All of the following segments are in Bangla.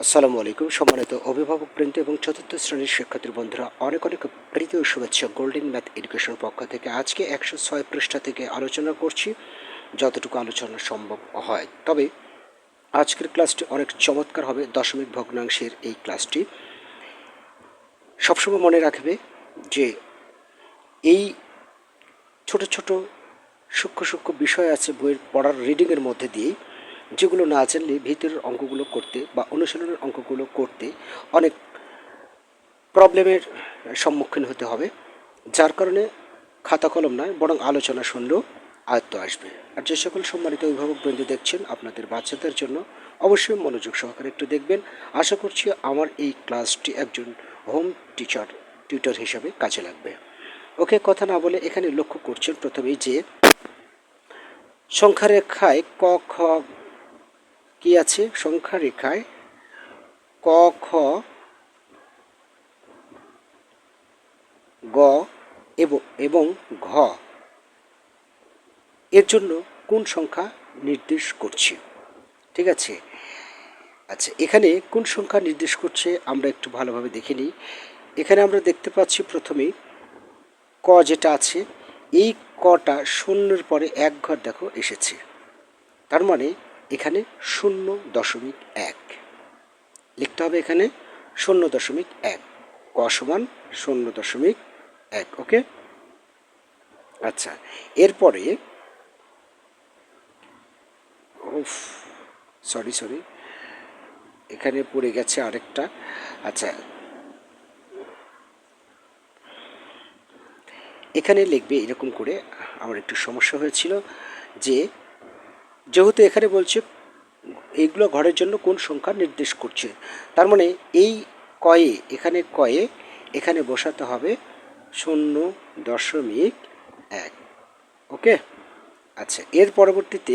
আসসালামু আলাইকুম। সম্মানিত অভিভাবক বৃন্দ এবং চতুর্থ শ্রেণির শিক্ষার্থী বন্ধুরা, অনেক অনেক প্রীতি ও শুভেচ্ছা গোল্ডেন ম্যাথ এডুকেশন পক্ষ থেকে আজকে একশো ছয় পৃষ্ঠা থেকে আলোচনা করছি, যতটুকু আলোচনা সম্ভব হয়। তবে আজকের ক্লাসটি অনেক চমৎকার হবে, দশমিক ভগ্নাংশের এই ক্লাসটি। সবসময় মনে রাখবে যে এই ছোট ছোট সূক্ষ্ম সূক্ষ্ম বিষয় আছে বইয়ের পড়ার রিডিংয়ের মধ্যে দিয়েই। যেগুলো না জানলে ভিতরের অঙ্কগুলো করতে বা অনুশীলনের অঙ্কগুলো করতে অনেক প্রবলেমের সম্মুখীন হতে হবে। যার কারণে খাতা কলম নয়, বরং আলোচনা শুনলেও আয়ত্ত আসবে। আর যে সকল সম্মানিত অভিভাবক বৃন্দ দেখছেন, আপনাদের বাচ্চাদের জন্য অবশ্যই মনোযোগ সহকারে একটু দেখবেন। আশা করছি আমার এই ক্লাসটি একজন হোম টিচার, টিউটর হিসাবে কাজে লাগবে। ওকে, কথা না বলে এখানে লক্ষ্য করছেন প্রথমেই যে সংখ্যা রেখায় ক, খ কি আছে সংখ্যা রেখায়? ক, খ, গ এবং ঘ। এর জন্য কোন সংখ্যা নির্দেশ করছে? ঠিক আছে? আচ্ছা এখানে কোন সংখ্যা নির্দেশ করছে আমরা একটু ভালোভাবে দেখে নিই। এখানে আমরা দেখতে পাচ্ছি প্রথমেই ক যেটা আছে, এই কটা শূন্যের পরে এক ঘর দেখো এসেছে। তার মানে এখানে শূন্য দশমিক এক। লিখতে হবে এখানে শূন্য দশমিক এক। ক সমান শূন্য দশমিক এক, ওকে? আচ্ছা এরপরে, উফ, সরি সরি, এখানে পড়ে গেছে আরেকটা। আচ্ছা এখানে লিখবে এরকম করে, আমার একটু সমস্যা হয়েছিল যে যেহেতু এখানে বলছে এইগুলো ঘরের জন্য কোন সংখ্যা নির্দেশ করছে, তার মানে এই কয়ে, এখানে কয়ে, এখানে বসাতে হবে শূন্য দশমিক এক। ওকে? আচ্ছা এর পরবর্তীতে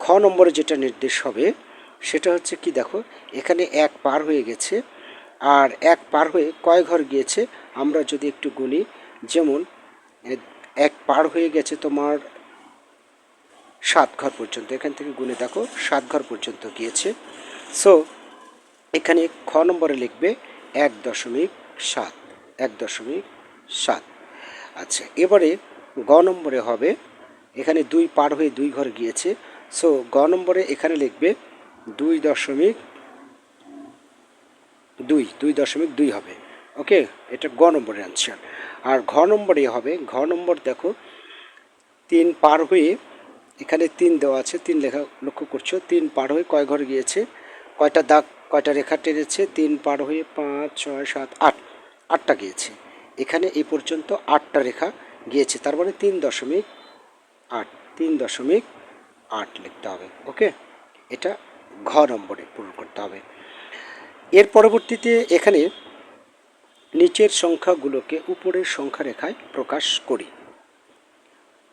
খ নম্বরে যেটা নির্দেশ হবে, সেটা হচ্ছে কি দেখো, এখানে এক পার হয়ে গেছে, আর এক পার হয়ে কয় ঘর গিয়েছে, আমরা যদি একটু গুনি, যেমন এক পার হয়ে গেছে তোমার সাত ঘর পর্যন্ত, এখান থেকে গুনে দেখো, সাত ঘর পর্যন্ত গিয়েছে। সো এখানে খ নম্বরে লিখবে এক দশমিক সাত, এক দশমিক সাত। আচ্ছা এবারে গ নম্বরে হবে, এখানে দুই পার হয়ে দুই ঘর গিয়েছে। সো গ নম্বরে এখানে লিখবে দুই দশমিক দুই দুই দশমিক দুই হবে। ওকে এটা গ নম্বরের আনসার আর ঘ নম্বরে হবে, ঘ নম্বর দেখো, তিন পার হয়ে এখানে তিন দেওয়া আছে, তিন লেখা লক্ষ্য করছ, তিন পার হয়ে কয় ঘর গিয়েছে? কয়টা দাগ, কয়টা রেখা টেনেছে? তিন পার হয়ে পাঁচ, ছয়, সাত, আট, আটটা গিয়েছে। এখানে এই পর্যন্ত আটটা রেখা গিয়েছে, তার মানে তিন দশমিক আট, তিন দশমিক আট লিখতে হবে, ওকে? এটা ঘ নম্বরে পূরণ করতে হবে। এর পরবর্তীতে এখানে নিচের সংখ্যাগুলোকে উপরের সংখ্যা রেখায় প্রকাশ করি।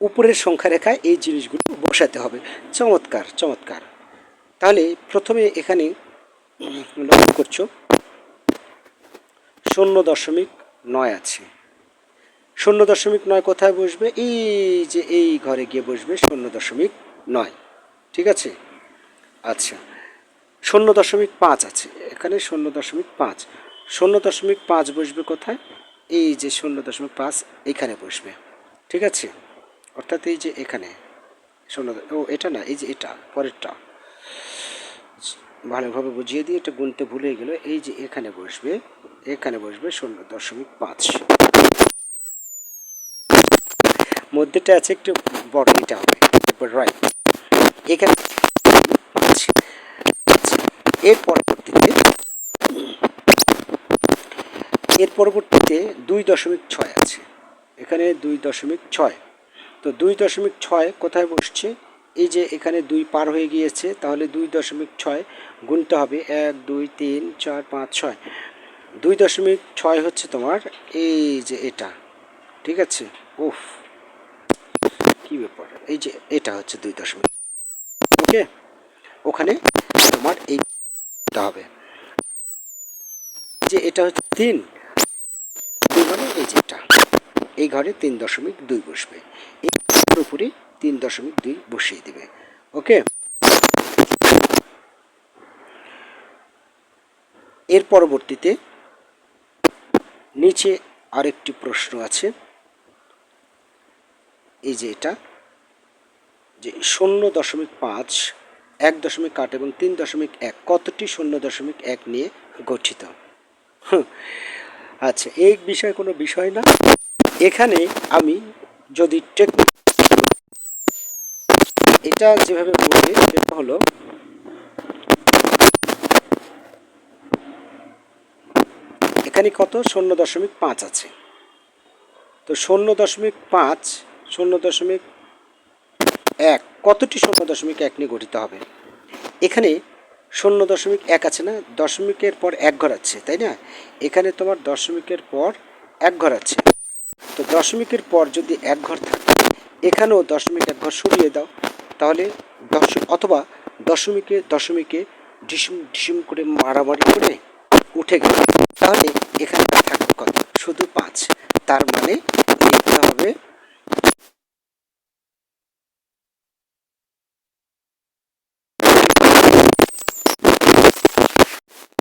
উপরের সংখ্যা রেখায় এই জিনিসগুলো বসাতে হবে। চমৎকার চমৎকার। তাহলে প্রথমে এখানে লক্ষ্য করছ, শূন্য দশমিক নয় আছে। শূন্য দশমিক নয় কোথায় বসবে? এই যে এই ঘরে গিয়ে বসবে শূন্য দশমিক নয়। ঠিক আছে? আচ্ছা শূন্য দশমিক পাঁচ আছে। এখানে শূন্য দশমিক পাঁচ। শূন্য দশমিক পাঁচ বসবে কোথায়? এই যে শূন্য দশমিক পাঁচ এখানে বসবে। ঠিক আছে? অর্থাৎ এই যে এখানে শূন্য ও এটা না, এই যে এটা, পরেরটা। ভালোভাবে বুঝিয়ে দিয়ে এটা গুনতে ভুলে গেল এই যে এখানে বসবে এখানে বসবে শূন্য দশমিক পাঁচ। মধ্যেটা আছে একটু বড়, এটা হবে রাইট এখানে পাঁচ। এর পরবর্তীতে এর পরবর্তীতে দুই দশমিক ছয় আছে। এখানে দুই দশমিক ছয়। তো দুই দশমিক ছয় কোথায় বসছে? এই যে এখানে দুই পার হয়ে গিয়েছে, তাহলে দুই দশমিক ছয় গুনতে হবে এক, দুই, তিন, চার, পাঁচ, ছয়। দুই দশমিক ছয় হচ্ছে তোমার এই যে এটা, ঠিক আছে? উফ, কি ব্যাপার? এই যে এটা হচ্ছে দুই দশমিক। ওকে? ওখানে তোমার এই হবে। যে এটা হচ্ছে তিন মানে এই যে এটা। এই ঘরে তিন দশমিক দুই বসবে। এই উপরে তিন দশমিক দুই বসিয়ে দিবে। ওকে? এর পরবর্তীতে নিচে আরেকটি প্রশ্ন আছে। এই যে এটা, যে শূন্য দশমিক পাঁচ, এক দশমিক আট এবং তিন দশমিক এক, কতটি শূন্য দশমিক এক নিয়ে গঠিত? আচ্ছা এই বিষয়ে কোনো বিষয় না? এখানে আমি যদি টেকনিক এটা যেভাবে করবে সেটা হলো এখানে কত? শূন্য দশমিক পাঁচ আছে। তো শূন্য দশমিক পাঁচ, শূন্য দশমিক এক, কতটি শূন্য দশমিক এক নিয়ে গঠিত হবে? এখানে শূন্য দশমিক এক আছে না? দশমিকের পর এক ঘর আছে তাই না? এখানে তোমার দশমিকের পর এক ঘর আছে তো দশমিকের পর যদি এক ঘর থাকে, এখানেও দশমিক এক ঘর সরিয়ে দাও, তাহলে দশ অথবা দশমিকে দশমিকে ঢিসুম ঢিসুম করে মারামারি করে উঠে গেল। তাহলে এখানে থাকবে কত? শুধু পাঁচ। তার মানে লিখতে হবে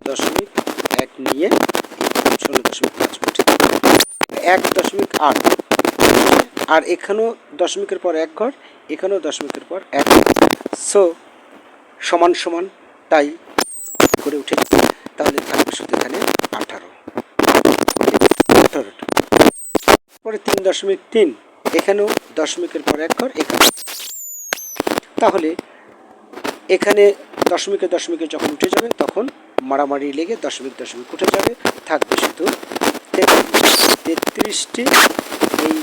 দশমিক এক নিয়ে ষোলো দশমিক পাঁচ ফুট এক দশমিক আট। আর এখানেও দশমিকের পর এক ঘর, এখানেও দশমিকের পর এক সো সমান সমান তাই করে উঠে তাহলে থাকবে শুধু এখানে আঠারো। আঠারোটা পরে তিন দশমিক তিন, এখানেও দশমিকের পর এক ঘর, এখানে। তাহলে এখানে দশমিকে দশমিকে যখন উঠে যাবে, তখন মারামারি লেগে দশমিক দশমিক উঠে যাবে, থাকবে শুধু তেত্রিশটি এই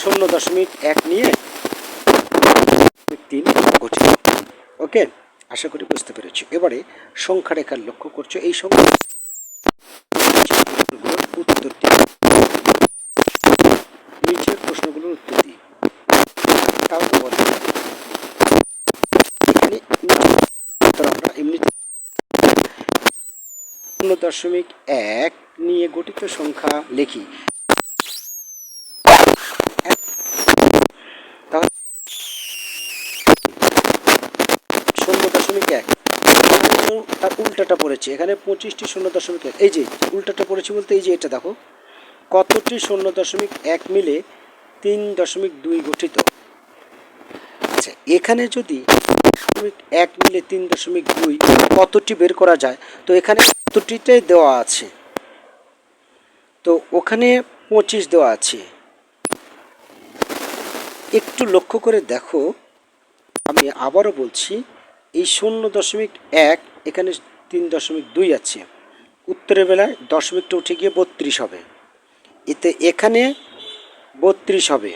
শূন্য দশমিক এক নিয়ে তিন গঠিত। ওকে, আশা করি বুঝতে পেরেছি। এবারে সংখ্যা রেখার লক্ষ্য করছ। এই সংখ্যা উত্তর নিচের প্রশ্নগুলোর উত্তর দিই। এমনি শূন্য দশমিক এক নিয়ে গঠিত সংখ্যা লিখি তাহলে শূন্য দশমিক এক। তার উল্টাটা পড়েছে। এখানে পঁচিশটি শূন্য দশমিক এক। এই যে, উল্টাটা পড়েছে বলতে এই যে এটা দেখো। কতটি শূন্য দশমিক এক মিলে তিন দশমিক দুই গঠিত? আচ্ছা এখানে যদি দশমিক এক মিলে তিন দশমিক দুই, কতটি বের করা যায়? তো এখানে কতটিটাই দেওয়া আছে? তো ওখানে পঁচিশ দেওয়া আছে। একটু লক্ষ্য করে দেখো। আমি আবারও বলছি এই শূন্য দশমিক এক, এখানে তিন দশমিক দুই আছে। উত্তরের বেলায় দশমিকটা উঠে গিয়ে বত্রিশ হবে। এতে এখানে বত্রিশ হবে।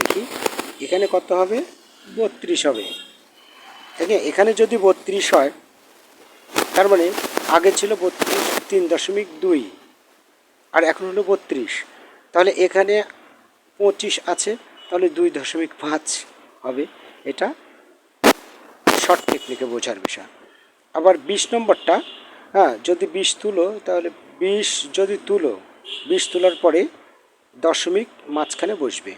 লিখি, এখানে কত হবে? বত্রিশ হবে। ঠিক আছে এখানে যদি বত্রিশ হয়, তার মানে আগে ছিল বত্রিশ, তিন দশমিক দুই, আর এখন হলো বত্রিশ। তাহলে এখানে পঁচিশ আছে, তাহলে দুই দশমিক পাঁচ হবে। এটা শর্ট টেকনিকে বোঝার বিষয়। আবার বিশ নম্বরটা হ্যাঁ যদি বিশ তুলো, তাহলে বিশ যদি তুলো, বিশ তোলার পরে দশমিক মাঝখানে বসবে।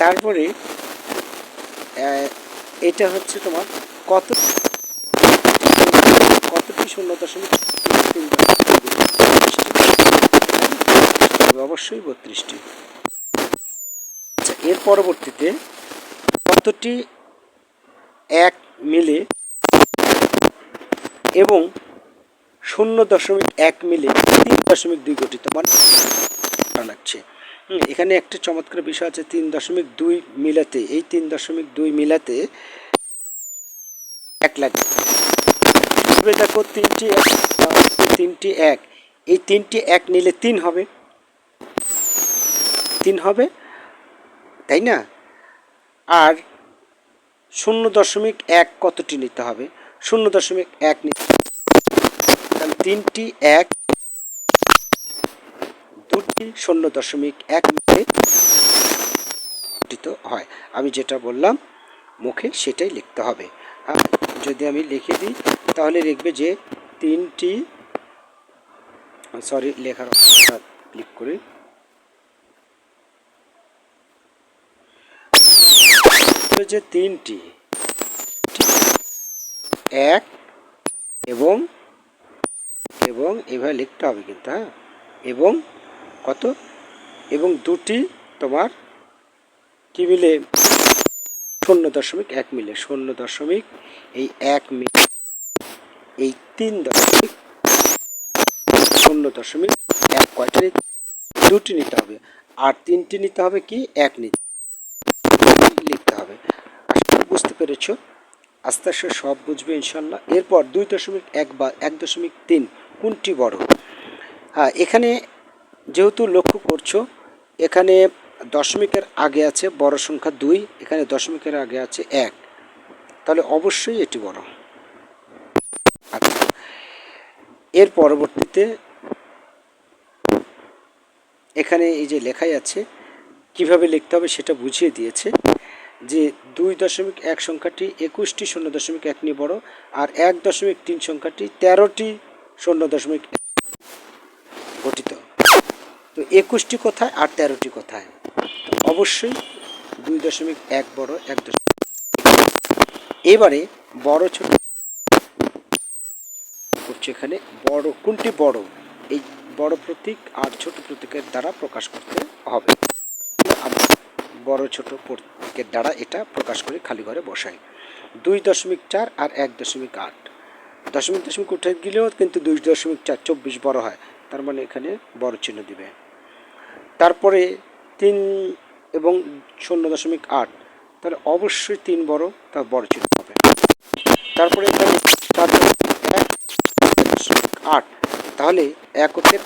তারপরে এটা হচ্ছে তোমার কত কতটি শূন্য দশমিক অবশ্যই বত্রিশটি। এর পরবর্তীতে কতটি এক মিলে এবং শূন্য দশমিক এক মিলে তিন দশমিক দুই গঠিত মানে লাগছে। এখানে একটা চমৎকার বিষয় আছে, তিন দশমিক দুই মিলাতে, এই তিন দশমিক দুই মিলাতে এক তবে দেখো তিনটি তিনটি এক, এই তিনটি এক নিলে তিন হবে। তিন হবে। তাই না? আর শূন্য দশমিক এক কতটি নিতে হবে? শূন্য দশমিক এক নিতে তাহলে তিনটি এক, দুটি শূন্য দশমিক এক গঠিত হয়। আমি যেটা বললাম, মুখে সেটাই লিখতে হবে। যদি আমি লিখে দিই, তাহলে লিখবে যে তিনটি সরি লেখার ক্লিক করি যে তিনটি। এক এবং এবং এভাবে লিখতে হবে কিন্তু হ্যাঁ? এবং কত? এবং দুটি তোমার কি মিলে? শূন্য দশমিক এক মিলে। শূন্য দশমিক এই এক মিলে এই তিন দশমিক শূন্য দশমিক এক কয়টা দুটি নিতে হবে। আর তিনটি নিতে হবে কি? এক নিতে হবে। করি বুঝতে পেরেছ? আস্তে আস্তে সব বুঝবে ইনশাল্লাহ। এরপর দুই দশমিক এক বা এক দশমিক তিন কোনটি বড়? হ্যাঁ এখানে যেহেতু লক্ষ্য করছ, এখানে দশমিকের আগে আছে বড় সংখ্যা দুই, এখানে দশমিকের আগে আছে এক। তাহলে অবশ্যই এটি বড়। আচ্ছা এর পরবর্তীতে এখানে এই যে লেখাই আছে, কীভাবে লিখতে হবে সেটা বুঝিয়ে দিয়েছে। যে দুই দশমিক এক সংখ্যাটি একুশটি শূন্য দশমিক এক নিয়ে বড়, আর এক দশমিক তিন সংখ্যাটি তেরোটি শূন্য দশমিক গঠিত। তো একুশটি কোথায় আর তেরোটি কোথায়? অবশ্যই দুই দশমিক এক বড়, এক দশমিক এবারে বড় ছোট করছে এখানে বড়, কোনটি বড়? এই বড় প্রতীক আর ছোট প্রতীকের দ্বারা প্রকাশ করতে হবে। বড় ছোট প্রত্যেকের দ্বারা এটা প্রকাশ করে খালি ঘরে বসাই দুই দশমিক চার আর এক দশমিক আট। দশমিক দশমিক উঠে গেলেও কিন্তু দুই দশমিক চার চব্বিশ বড় হয়। তার মানে এখানে বড় চিহ্ন দিবে। তারপরে তিন এবং শূন্য দশমিক আট, তাহলে অবশ্যই তিন বড়, তা বড় চিহ্ন হবে। তারপরে এখানে চার দশমিক এক দশমিক আট তাহলে এককের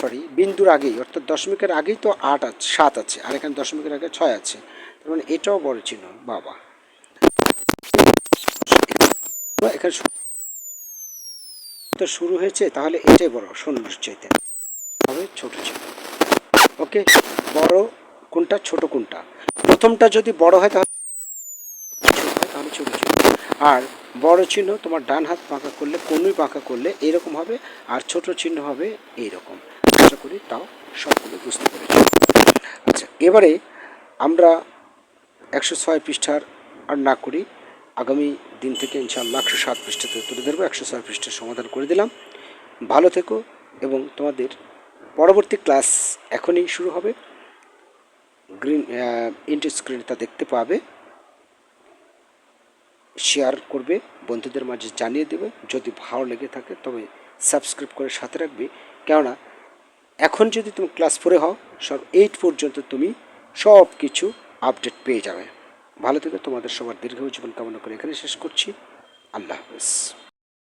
সরি বিন্দুর আগেই, অর্থাৎ দশমিকের আগেই তো আট আছে সাত আছে, আর এখানে দশমিকের আগে ছয় আছে। তার মানে এটাও বড় চিহ্ন, বাবা। এখানে তো শুরু হয়েছে, তাহলে এটাই বড়, শূন্য চাইতে হবে ছোট চিহ্ন। ওকে, বড় কোনটা, ছোট কোনটা? প্রথমটা যদি বড় হয় তাহলে আর বড় চিহ্ন তোমার ডান হাত পাকা করলে কোনোই পাকা করলে এরকম হবে, আর ছোট চিহ্ন হবে এইরকম। আশা করি তাও সবগুলো বুঝতে পেরেছি। আচ্ছা এবারে আমরা একশো ছয় পৃষ্ঠার আর না করি। আগামী দিন থেকে ইনশাআল্লাহ একশো সাত পৃষ্ঠাতে তুলে ধরবো। একশো ছয় পৃষ্ঠার সমাধান করে দিলাম। ভালো থেকো এবং তোমাদের পরবর্তী ক্লাস এখনই শুরু হবে। গ্রিন ইন্ট স্ক্রিনে তা দেখতে পাবে। শেয়ার করবে, বন্ধুদের মাঝে জানিয়ে দেবে। যদি ভালো লেগে থাকে, তবে সাবস্ক্রাইব করে সাথে রাখবে। কেননা, এখন যদি তুমি ক্লাস ফোরে হও, সব এইট পর্যন্ত তুমি সব কিছু আপডেট পেয়ে যাবে। ভালো থেকে, তোমাদের সবার দীর্ঘ জীবন কামনা করে এখানে শেষ করছি। আল্লাহ হাফেজ।